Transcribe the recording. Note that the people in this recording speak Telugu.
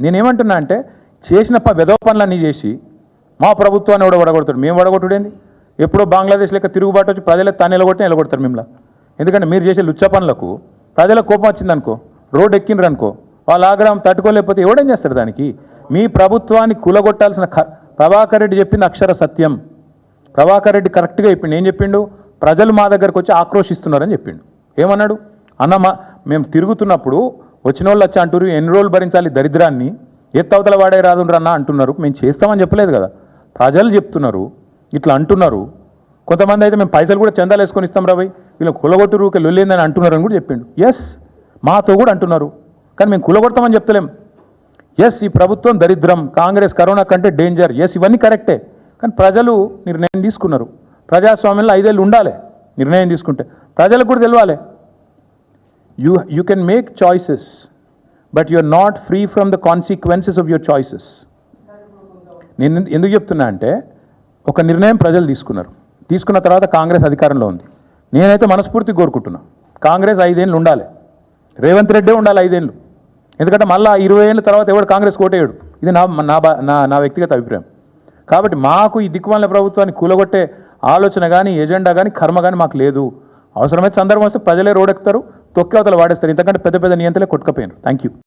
నేనేమంటున్నా అంటే చేసిన ప పనులన్నీ చేసి మా ప్రభుత్వాన్ని కూడా వడగొడతాడు? మేము వడగొట్టుడేంది? ఎప్పుడో బంగ్లాదేశ్ లెక్క తిరుగుబాటు వచ్చి ప్రజలే తాను నిలగొట్టి నిలగొడతారు మిమ్మల్ని. ఎందుకంటే మీరు చేసే లుచ్చ పనులకు ప్రజల కోపం వచ్చిందనుకో రోడ్డు ఎక్కినరు అనుకో వాళ్ళ ఆగ్రహం తట్టుకోలేకపోతే ఎవడేం చేస్తాడు దానికి? మీ ప్రభుత్వాన్ని కూలగొట్టాల్సిన ప్రభాకర్ రెడ్డి చెప్పింది అక్షర సత్యం. ప్రభాకర్ రెడ్డి కరెక్ట్గా చెప్పిండు. ఏం చెప్పిండు? ప్రజలు మా దగ్గరకు వచ్చి ఆక్రోషిస్తున్నారని చెప్పిండు. ఏమన్నాడు? అన్న మా మేము తిరుగుతున్నప్పుడు వచ్చిన వాళ్ళు వచ్చి అంటారు ఎన్ని రోజులు భరించాలి దరిద్రాన్ని? ఎత్తవతల వాడే రాదుండ్రు అన్న అంటున్నారు. మేము చేస్తామని చెప్పలేదు కదా. ప్రజలు చెప్తున్నారు ఇట్లా అంటున్నారు. కొంతమంది అయితే మేము పైసలు కూడా చందాలు వేసుకొని ఇస్తాం రాబోయ్ వీళ్ళు కులగొట్టురు లొల్లేందని అంటున్నారు అని కూడా చెప్పిండు. ఎస్ మాతో కూడా అంటున్నారు. కానీ మేము కులగొడతామని చెప్తలేం. ఎస్ ఈ ప్రభుత్వం దరిద్రం కాంగ్రెస్ కరోనా కంటే డేంజర్ ఎస్ ఇవన్నీ కరెక్టే. కానీ ప్రజలు నిర్ణయం తీసుకున్నారు. ప్రజాస్వామ్యంలో ఐదేళ్ళు ఉండాలి నిర్ణయం తీసుకుంటే. ప్రజలకు కూడా తెలియాలి you you can make choices but you are not free from the consequences of your choices నేను ఎందుకు చెప్తున్నా అంటే ఒక నిర్ణయం ప్రజలు తీసుకున్నారు. తీసుకున్న తర్వాత కాంగ్రెస్ అధికారంలో ఉంది. నేనైతే మనస్ఫూర్తిగా కోరుకుంటున్నా. కాంగ్రెస్ ఐదేళ్ళు ఉండాలి. రేవంత్ రెడ్డే ఉండాలి ఐదేళ్ళు. ఎందుకంటే మళ్ళీ ఇరవై ఏళ్ళ తర్వాత ఎవడు కాంగ్రెస్ కోటేయడు? ఇది నా నా నా నా వ్యక్తిగత అభిప్రాయం. కాబట్టి మాకు ఈ దిక్కుమాల ప్రభుత్వాన్ని కూలగొట్టే ఆలోచన కానీ ఎజెండా కానీ కర్మ కానీ మాకు లేదు. అవసరమైతే సందర్భం వస్తే ప్రజలే రోడెక్కుతారు. తొక్కి అవతల వాడేస్తారు. ఇంతకంటే పెద్ద పెద్ద నియంత్రలే కొట్టుకపోయినారు. Thank you